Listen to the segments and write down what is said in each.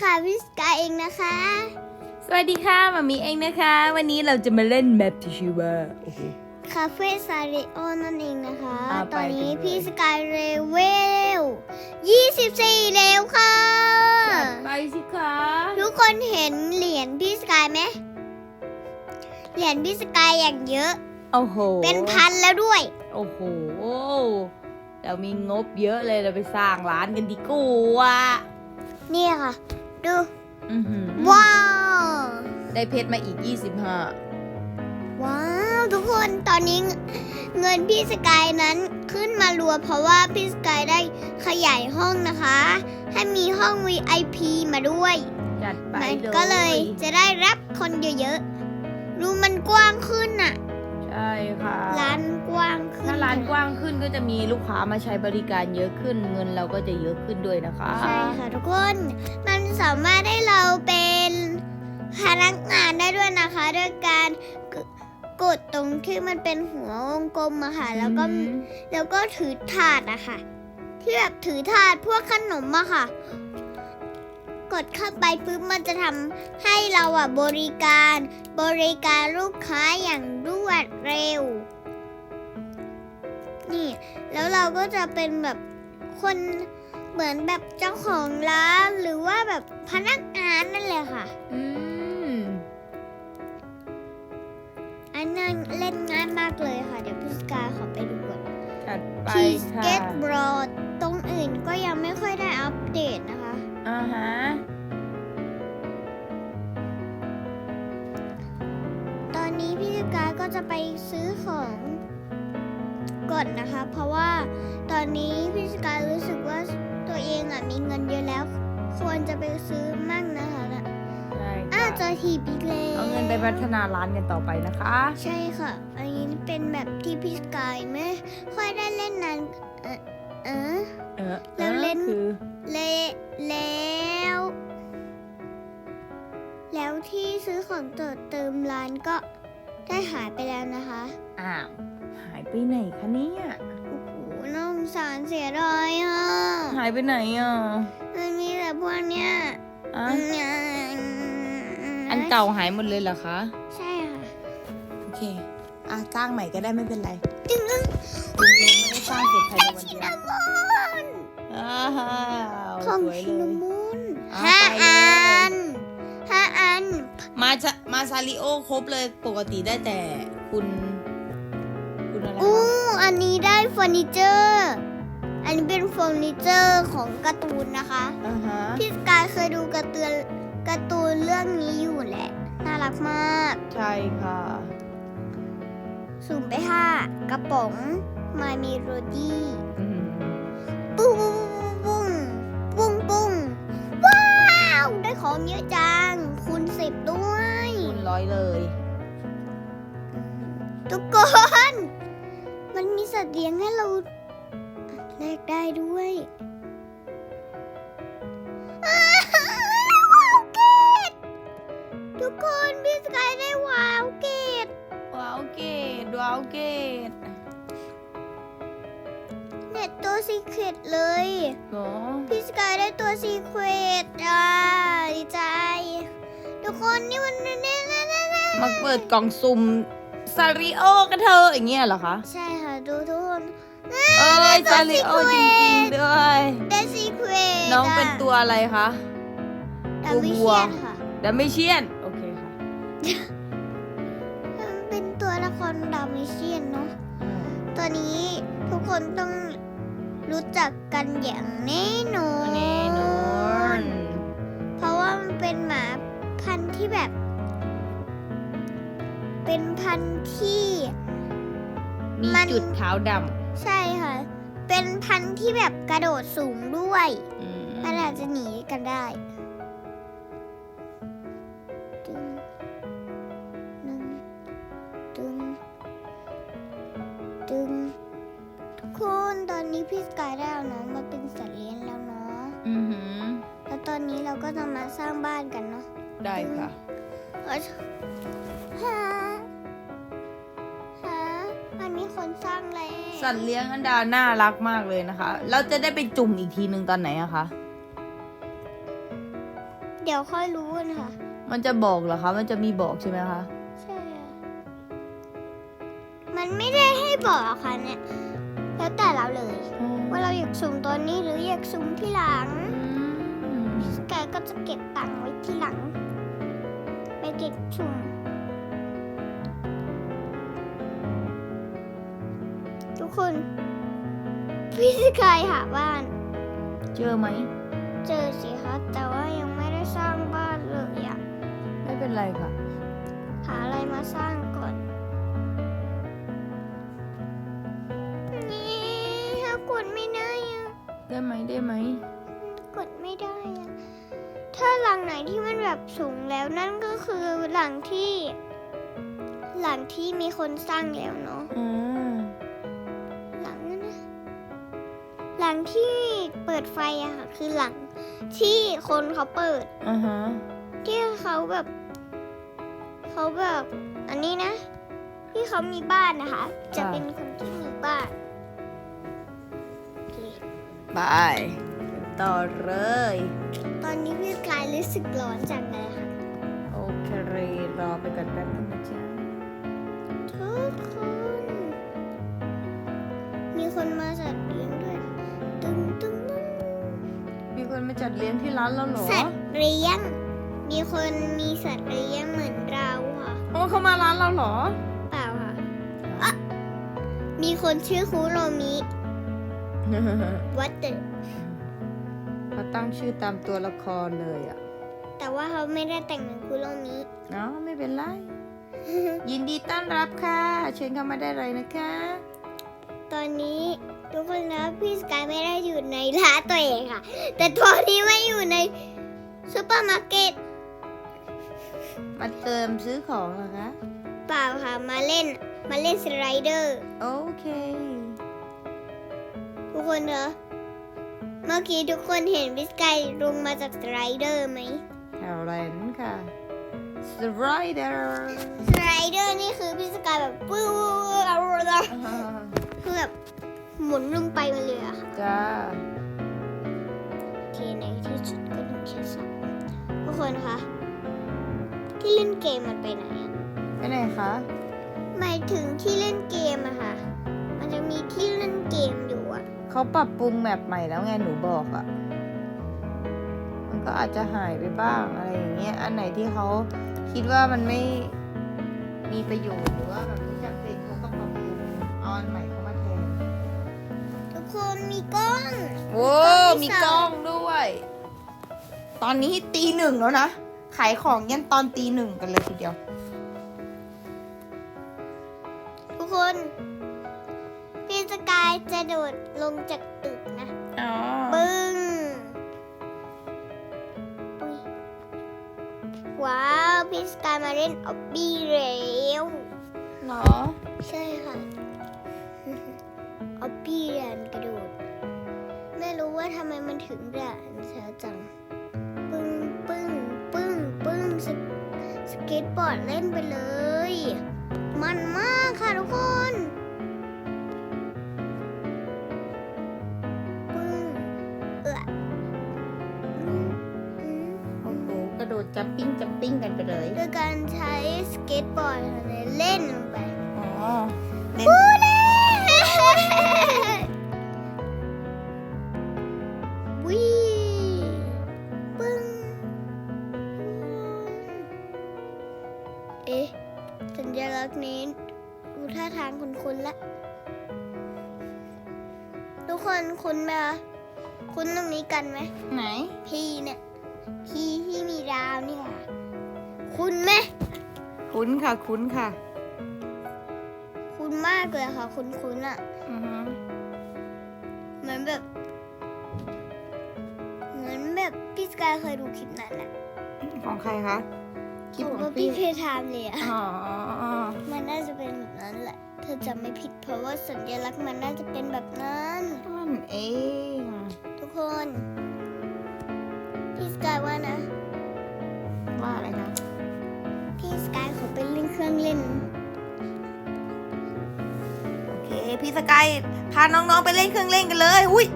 ค่ะพี่สกายเองนะคะ สวัสดีค่ะมามีเองนะคะ วันนี้เราจะมาเล่นแมปที่ชื่อว่าโอ้โหคาเฟ่ซาริโอนั่นเองนะคะอ่าตอนนี้ไปกันเลยพี่สกายเลเวล24แล้วค่ะจัดไปสิคะ ทุกคนเห็นเหรียญพี่สกายไหม เหรียญพี่สกายอย่างเยอะ โอ้โห เป็นพันแล้วด้วย โอ้โห เรามีงบเยอะเลยเราไปสร้างร้านกันดีกว่านี่ค่ะ ดู อื้อหือว้าว ได้เพชรมาอีก 25 ว้าว ทุกคนตอนนี้เงินพี่สกายนั้นขึ้นมารัวเพราะว่าพี่สกายได้ขยายห้องนะคะ ให้มีห้อง VIP มาด้วย จัดไปมันเลยก็เลยจะได้รับคนเยอะๆดูมันกว้างขึ้นน่ะ ใช่ค่ะ ร้านกว้างขึ้นถ้าร้านกว้างขึ้นก็จะมีลูกค้ามาใช้บริการเยอะขึ้น เงินเราก็จะเยอะขึ้นด้วยนะคะ ใช่ค่ะทุกคน มันสามารถให้เราเป็นพนักงานได้ด้วยนะคะด้วยการกกดตรงที่มันเป็นหัววงกลมอะค่ะ แล้วก็อืม แล้วก็ถือถาดอะค่ะ ที่แบบถือถาดพวกขนมอะค่ะ กดเข้าไปปุ๊บมันจะทำให้เราอะบริการบริการลูกค้าอย่างรวดเร็ว นี่ แล้วเราก็จะเป็นแบบคนเหมือนแบบเจ้าของร้านหรือว่าแบบพนักงานนั่นแหละค่ะ อืม อันนั้นเล่นง่ายมากเลยค่ะ เดี๋ยวพี่สกายขอไปดูก่อนจัดไปทีสค่ะเก็ตบรอดตรงอื่นก็ยังไม่ค่อยได้อัปเดตนะคะ อ่าฮะตอนนี้พี่สกายก็จะไปซื้อของก่อนนะคะ เพราะว่าตอนนี้พี่สกายรู้สึกว่าตัวเองอะมีเงินเยอะแล้ว ควรจะไปซื้อมั่งนะคะนะใช่อ่าค่ะเจอทีบิ๊กเลยเอาเงินไปพัฒนาร้านกันต่อไปนะคะ ใช่ค่ะ อันนี้เป็นแบบที่พี่สกายไม่ค่อยได้เล่นนานเออเออเออแล้วเล่นคือเลแที่ซื้อของเติมเติมร้านก็ได้หายไปแล้วนะคะ อ้าว หายไปไหนคะเนี่ยโอ้โหน่าสงสารเสียดายอะ หายไปไหนอะ มันมีแต่พวกเนี้ยอะอืมอันเก่าหายหมดเลยเหรอคะ ใช่ค่ะ โอเค อะสร้างใหม่ก็ได้ไม่เป็นไรจึงอึ้งจริงเลยไม่ได้สร้างเสร็จภายในวันชิเดียนาวมอนอ้าวของสวยชิเลนายมอน จะมาซาริโอครบเลยปกติได้แต่คุณ คุณอะไรอู้คะอันนี้ได้เฟอร์นิเจอร์ อันนี้เป็นเฟอร์นิเจอร์ของการ์ตูนนะคะอ่าฮะพี่สกายเคยดูการ์ตูนการ์ตูนเรื่องนี้อยู่แหละ น่ารักมาก ใช่ค่ะสุ่มไปห้ากระป๋องมามีโรดี้อืมปุ้งปุ้งปุ้งปุ้งว้าว ได้ของเยอะจัง คูณสิบด้วยคุณ ร้อยเลย ทุกคน มันมีสัตว์เลี้ยงให้เราแลกได้ด้วยอ้าวว้าวเกตทุกคนพี่สกายได้ว้าวเกตว้าวเกตว้าวเกตเน็ตตัวซีเครตเลยเหรอพี่สกายได้ตัวซีเครตอะ มาเปิดกล่องสุ่มซาริโอกันเธอะอย่างเงี้ยเหรอคะ ใช่ค่ะดูทุกคนเอ้ยซาริโอจริงๆด้วยได้ซีเครตน้องเป็นตัวอะไรคะดัมบิวัวเชียนค่ะดัมเมเชียน โอเคค่ะมันเป็นตัวละครดัมบิเชียนเนาะตัวนี้ทุกคนต้องรู้จักกันอย่างแน่นอนแน่นอนเพราะว่ามันเป็นหมาพันธุ์ที่แบบ เป็นพันธุ์ที่ มีมัน จุดขาวดใช่ค่ะ เป็นพันธุ์ที่แบบกระโดดสูงด้วยำอืมมันอาจจะหนีกันได้ตึงหนึ่งตึงตึงทุกคนตอนนี้พี่สกายได้เอาน้องมาเป็นสัตว์เลี้ยงแล้วเนาะ อือหือแล้วตอนนี้เราก็จะมาสร้างบ้านกันเนาะ ได้ค่ะ เอ้ยฮะฮะ สัตว์เลี้ยงอันดาน่ารักมากเลยนะคะ เราจะได้ไปจุ่มอีกทีหนึ่งตอนไหนอะคะ เดี๋ยวค่อยรู้นะคะมันจะบอกเหรอคะ มันจะมีบอกใช่ไหมคะ ใช่ค่ะมันไม่ได้ให้บอกอะค่ะเนี่ย แล้วแต่เราเลย ว่าเราอยากสุ่มตอนนี้หรืออยากสุ่มที่หลังอืมแกก็จะเก็บตังค์ไว้ที่หลัง ไปเก็บสุ่ม ทุกคน พี่สกายหาบ้าน เจอไหม เจอสิคะแต่ว่ายังไม่ได้สร้างบ้านเลยอะไม่เป็นไรค่ะ หาอะไรมาสร้างก่อน นี่ถ้ากดไม่ได้อะได้ไหมได้ไหม กดไม่ได้อะถ้าหลังไหนที่มันแบบสูงแล้วนั่นก็คือหลังที่ หลังที่มีคนสร้างแล้วเนาะ อืม ลังที่เปิดไฟอะค่ะ คือหลังที่คนเขาเปิด อ่าฮะ ที่เขาแบบเขาแบบ อันนี้นะ ที่เขามีบ้านนะคะ จะเป็นคนที่มีบ้านโอเคไปต่อเลย ตอนนี้พี่กายรู้สึกร้อนจังเลยค่ะ โอเค รอไปก่อนแป๊บนึงนะจ๊ะทุกคน ตึงตึงตึงมีคนมาจัดเลี้ยงที่ร้านแล้วเหรอสัตว์เลี้ยง มีคนมีสัตว์เลี้ยงเหมือนเราค่ะโอ้เขามาร้านเราเหรอ เปล่าค่ะอะมีคนชื่อคุโรมิวัตเตอร์เขาตั้งชื่อตามตัวละครเลยอะ แต่ว่าเขาไม่ได้แต่งเหมือนคุโรมิเนาะไม่เป็นไร ยินดีต้อนรับค่ะ เชิญเข้ามาได้เลยนะคะ ตอนนี้ ทุกคนนะพี่สกายไม่ได้อยู่ในร้านตัวเองค่ะ แต่ตอนนี้มาอยู่ในซูเปอร์มาร์เก็ตมาเติมซื้อของเหรอคะเปล่าค่ะมาเล่นมาเล่นสไลเดอร์โอเค ทุกคนเหรอเมื่อกี้ทุกคนเห็นพี่สกายลงมาจากสไลเดอร์ไหมแถวแลนด์ค่ะสไลเดอร์สไลเดอร์นี่คือพี่สกายแบบปื้อคือแบบ หมุนลงไปมาเลยอะค่ะจ้าโอเคในที่สุดก็ถึงแค่สองทุกคนคะที่เล่นเกมมันไปไหนอะไปไหนคะหมายถึงที่เล่นเกมอะค่ะ มันจะมีที่เล่นเกมอยู่อะเขาปรับปรุงแมปใหม่แล้วไงหนูบอกอะ่ะมันก็อาจจะหายไปบ้างอะไรอย่างเงี้ยอันไหนที่เขาคิดว่ามันไม่มีประโยชน์หรือว่าแบบ กล้องโว้มีมีกกล้ล้อองงด้วย ตอนนี้ตีหนึ่งแล้วนะ ขายของยันตอนตีหนึ่งกันเลยทีเดียว ทุกคน พี่สกายจะโดดลงจากตึกนะอ๋อปึ้งอุ๊ยว้าว พี่สกายมาเล่นออบบี้แล้วเหรอ ใช่ค่ะ ว่าทำไมมันถึงเรียนช้าจัง ปึ้งปึ้งปึ้งปึ้งสเกสเก็ตบอร์ดเล่นไปเลย มันมากค่ะทุกคนปึ้งเอออืมอืมโอ้โหกระโดดจัมปิ้งจัมปิ้งกันไปเลย โดยการใช้สเก็ตบอร์ดเล่นลงไป อ๋อาทางคุ้นๆละทุกคนคุ้นไหมคะคุ้นตรงนี้กันไหมไหน พี่เนี่ยพี่ที่มีดาวนี่ค่ะคุ้นไหมคุ้นค่ะ คุ้นค่ะ คุ้นมากเลยค่ะ คุ้นคุ้นๆอะอือฮึเหมือนแบบ เหมือนแบบพี่สกายเคยดูคลิปนั้นอะของใครคะคลิปของของพี่พี่เพทามเลยอะอ๋อมันน่าจะเป็นแบบนั้นแหละเธอจำไม่ผิดเพราะว่าสัญลักษณ์มันน่าจะเป็นแบบนั้นนั่นเอง ทุกคนพี่สกายว่านะ ว่าอะไรนะ พี่สกายขอเป็นเล่นเครื่องเล่น โอเค พี่สกายพาน้องๆไปเล่นเครื่องเล่นกันเลยอุ้ย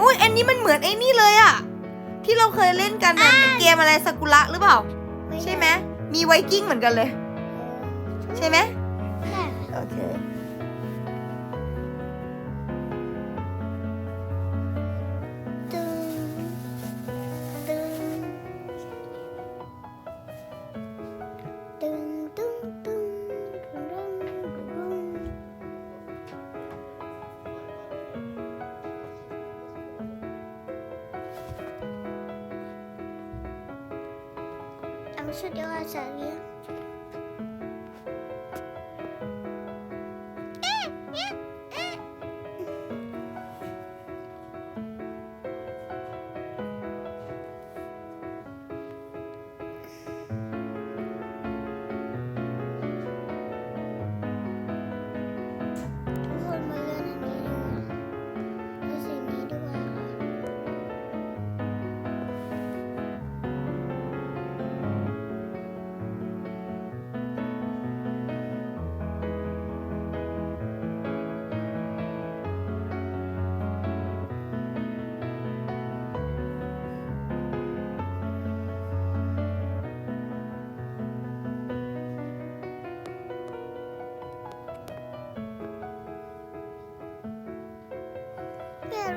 อุ้ยอันนี้มันเหมือนไอ้นี่เลยอะที่เราเคยเล่นกันนะเกมอะไรสกุระหรือเปล่า ใช่ไหมมีไวกิ้งเหมือนกันเลย ใช่ไหม Sudah.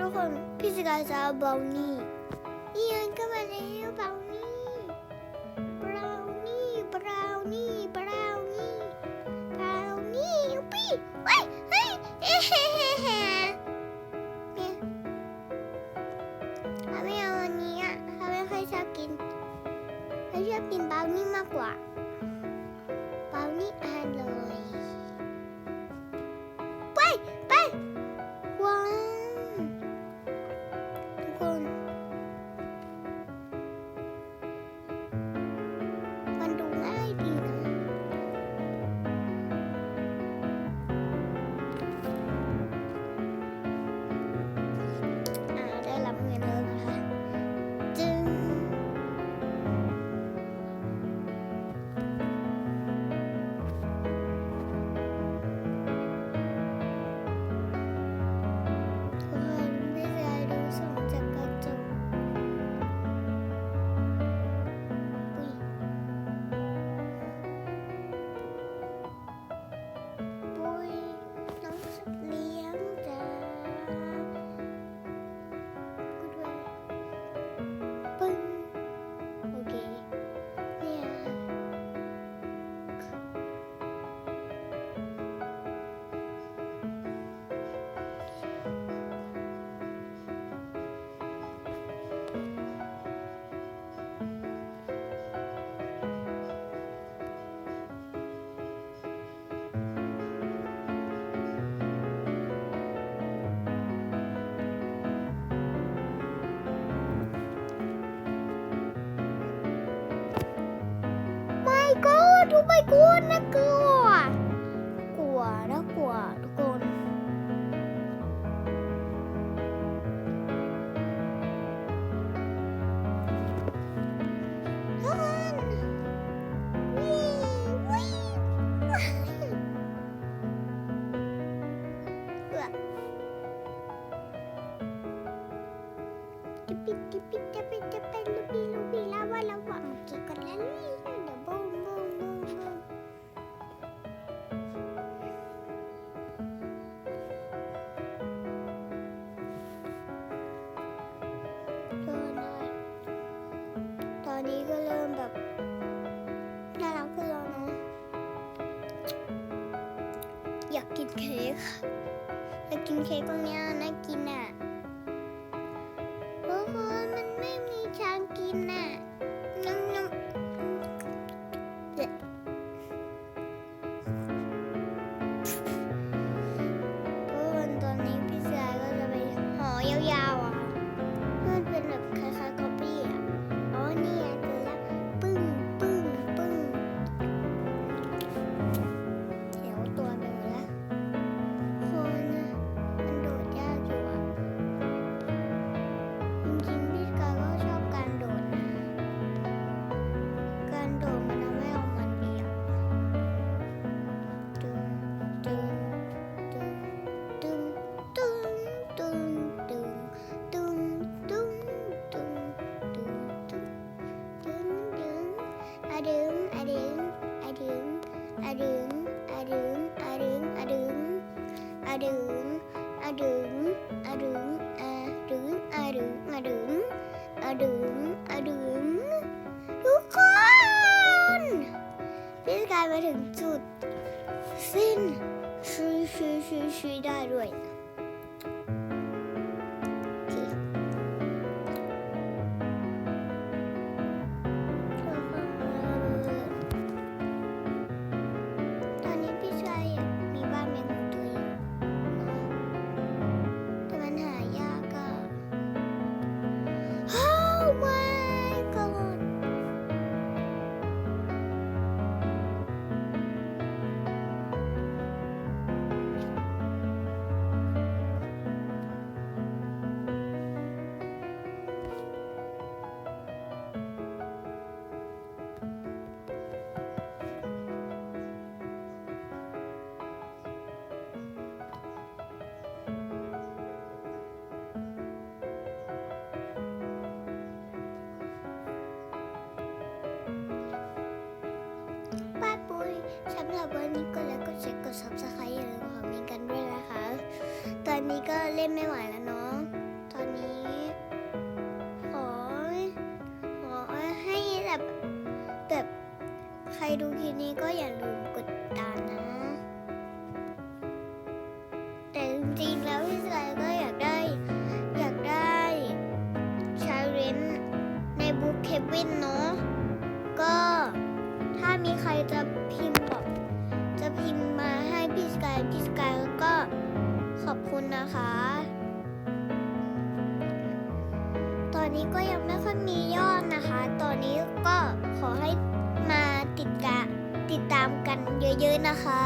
ทุกคนพี่สกายจะเอาบอลนี่นี่มันก็มาแล้วบอลนี่บรานี่บรานี่บรานี่บรานี่ยุปปี้เฮ้ยเฮ้ยเอ๊ะไม่เอาอันนี้อะเขาไม่ค่อยชอบกินเขาชอบกินบรานี่มากกว่า Unicorn! นนี้ก็เริ่มแบบน่ารักขึ้นแล้วนะ อยากกินเค้กอยากกินเค้กตรงเนี้ยน่ากินอะ ดึงอะดึงอะดึงอะดึงทุกคนพี่สกายมาถึง หรับวันนี้ก็แล้วก็เช็คกดซับสไครต์อย่าลืมคอมเมนต์กันด้วยนะคะ ตอนนี้ก็เล่นไม่ไหวแล้วเนาะตอนนี้ ขอ ขอให้แบบแบบใครดูคลิปนี้ก็อย่าลืม คุณนะคะ ตอนนี้ก็ยังไม่ค่อยมียอดนะคะ ตอนนี้ก็ขอให้มาติดกะติดตามกันเยอะๆนะคะ